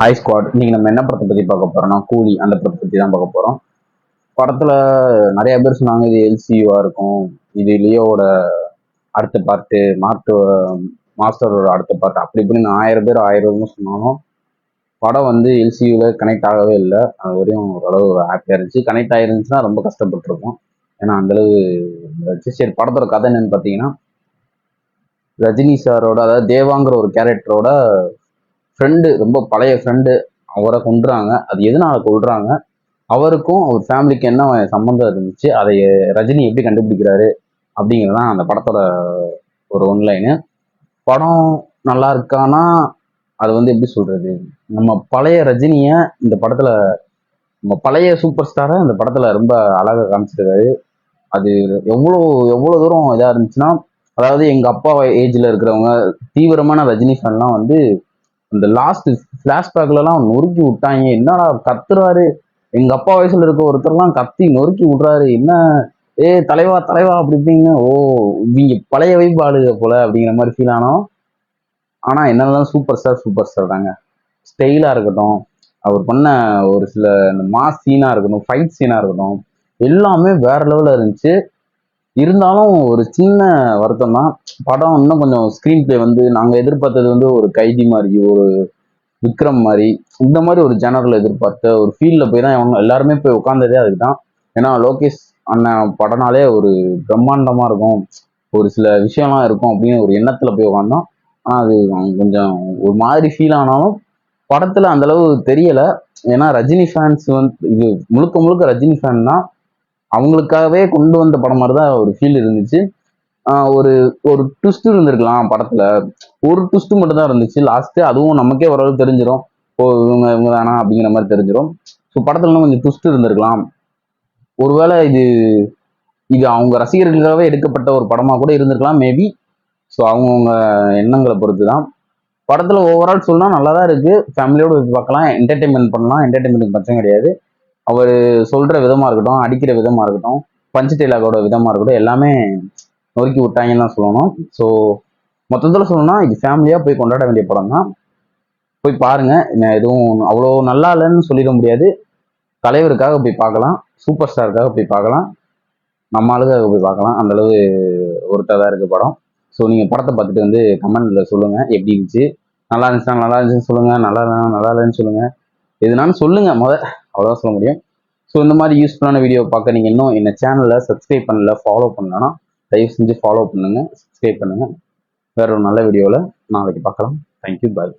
High squad இன்னைக்கு நம்ம என்ன படத்தை பத்தி பார்க்க போறோம்னா கூலி அந்த படத்தை பத்தி தான் பார்க்க போறோம். படத்துல நிறைய பேர் சொன்னாங்க இது எல்சியூவா இருக்கும். இது லியோவோட அடுத்த பார்ட்டு மார்ட்டு மாஸ்டரோட அடுத்த பார்ட் அப்படி இப்படின்னு ஆயிரம் பேர் ஆயிரம் சொன்னாலும் படம் வந்து எல்சியூல கனெக்ட் ஆகவே இல்லை. அது வரையும் ஓரளவு ஹாப்பியாக இருந்துச்சு. கனெக்ட் ஆயிருந்துச்சுன்னா ரொம்ப கஷ்டப்பட்டிருக்கும் ஏன்னா அந்த அளவு இருந்துச்சு சரி படத்தோட கதை என்னன்னு பார்த்தீங்கன்னா ரஜினி சாரோட அதாவது தேவாங்கிற ஒரு கேரக்டரோட ஃப்ரெண்டு ரொம்ப பழைய ஃப்ரெண்டு அவரை கொண்டுறாங்க அது எதனால கொள்றாங்க அவருக்கும் அவர் ஃபேமிலிக்கு என்ன சம்மந்தம் இருந்துச்சு? அதை ரஜினி எப்படி கண்டுபிடிக்கிறாரு? அப்படிங்கிறது தான் அந்த படத்தோட ஒரு ஒன்லைனு படம் நல்லா இருக்கானா? அது வந்து எப்படி சொல்றது? நம்ம பழைய ரஜினியை இந்த படத்துல நம்ம பழைய சூப்பர் ஸ்டாரை இந்த படத்துல ரொம்ப அழகாக காமிச்சிருக்காரு. அது எவ்வளோ எவ்வளோ தூரம் இதாக இருந்துச்சுன்னா அதாவது எங்கள் அப்பா ஏஜில் இருக்கிறவங்க தீவிரமான ரஜினி ஃபேன்லாம் வந்து இந்த லாஸ்ட் ஃபிளாஷ்பேக்லலாம் நொறுக்கி விட்டாங்க. என்னடா கத்துறாரு? எங்க அப்பா வயசுல இருக்க ஒருத்தர்லாம் கத்தி நொறுக்கி விடுறாரு. என்ன? ஏ தலைவா தலைவா அப்படி இப்படின்னு ஓ இவங்க பழைய வைப் ஆளுக போல அப்படிங்கிற மாதிரி ஃபீல் ஆனோம் ஆனா என்னதான் சூப்பர் ஸ்டார் சூப்பர் ஸ்டார் தாங்க. ஸ்டைலா இருக்கட்டும் அவர் பண்ண ஒரு சில இந்த மாஸ் சீனா இருக்கட்டும் ஃபைட் சீனா இருக்கட்டும் எல்லாமே வேற லெவல்ல இருந்துச்சு. இருந்தாலும் ஒரு சின்ன வருத்தம் தான் படம் இன்னும் கொஞ்சம் ஸ்க்ரீன் பிளே வந்து நாங்கள் எதிர்பார்த்தது வந்து ஒரு கைதி மாதிரி ஒரு விக்ரம் மாதிரி இந்த மாதிரி ஒரு ஜேனரில் எதிர்பார்த்த ஒரு ஃபீல்டில் போய் தான் அவங்க எல்லாருமே போய் உட்காந்ததே அதுக்கு தான் ஏன்னா லோகேஷ் அண்ணன் படம்னாலே ஒரு பிரம்மாண்டமாக இருக்கும். ஒரு சில விஷயம்லாம் இருக்கும் அப்படின்னு ஒரு எண்ணத்தில் போய் உட்காந்தோம் ஆனால் அது கொஞ்சம் ஒரு மாதிரி ஃபீல் ஆனாலும் படத்தில் அந்தளவு தெரியலை. ஏன்னா ரஜினி ஃபேன்ஸ் வந்து இது முழுக்க முழுக்க ரஜினி ஃபேன் தான். அவங்களுக்காகவே கொண்டு வந்த படம் மாதிரி தான் ஒரு ஃபீல் இருந்துச்சு. ஒரு ஒரு ட்விஸ்ட் இருந்திருக்கலாம் படத்துல. ஒரு ட்விஸ்ட் மட்டும் தான் இருந்துச்சு லாஸ்ட்டு அதுவும் நமக்கே ஓரளவு தெரிஞ்சிடும் ஓ இவங்க இவங்க தானா அப்படிங்கிற மாதிரி தெரிஞ்சிடும் ஸோ படத்துல இன்னும் கொஞ்சம் ட்விஸ்ட் இருந்திருக்கலாம். ஒருவேளை இது இது அவங்க ரசிகர்களுக்காகவே எடுக்கப்பட்ட ஒரு படமாக கூட இருந்திருக்கலாம் மேபி ஸோ அவங்கவுங்க எண்ணங்களை பொறுத்து தான் படத்தில் ஓவரால் சொன்னால் நல்லா தான் இருக்குது ஃபேமிலியோடு போய் பார்க்கலாம். என்டர்டெயின்மெண்ட் பண்ணலாம். என்டர்டைன்மெண்ட்டுக்கு பிரச்சனை கிடையாது. அவர் சொல்ற விதமா இருக்கட்டும் அடிக்கிற விதமா இருக்கட்டும் பஞ்சு டைலாகோட விதமா இருக்கட்டும் எல்லாமே நொறுக்கி விட்டாங்கன்னு தான் சொல்லணும். ஸோ மொத்தத்தில் சொல்லணும்னா இது ஃபேமிலியாக போய் கொண்டாட வேண்டிய படம் தான் போய் பாருங்க. என்ன எதுவும் அவ்வளோ நல்லா இல்லைன்னு சொல்லிட முடியாது. தலைவருக்காக போய் பார்க்கலாம். சூப்பர் ஸ்டாருக்காக போய் பார்க்கலாம். நம்ம ஆளுக்காக போய் பார்க்கலாம். அந்த அளவு தான் இருக்கு படம். ஸோ நீங்கள் படத்தை பார்த்துட்டு வந்து கமெண்ட்ல சொல்லுங்கள் எப்படி இருந்துச்சு? நல்லா இருந்துச்சுன்னா நல்லா இருந்துச்சுன்னு சொல்லுங்கள் நல்லா இல்லைன்னா நல்லா இல்லைன்னு சொல்லுங்கள் எதுனாலும் சொல்லுங்கள் முத அவ்வளோதான் சொல்ல முடியும். ஸோ இந்த மாதிரி யூஸ்ஃபுல்லான வீடியோ பார்க்க நீங்கள் இன்னும் என்ன சேனலில் சப்ஸ்கிரைப் பண்ணல ஃபாலோ பண்ணலன்னா தயவு செஞ்சு ஃபாலோ பண்ணுங்க சப்ஸ்கிரைப் பண்ணுங்க. வேற ஒரு நல்ல வீடியோவில் நாளைக்கு பார்க்கலாம். Thank you bye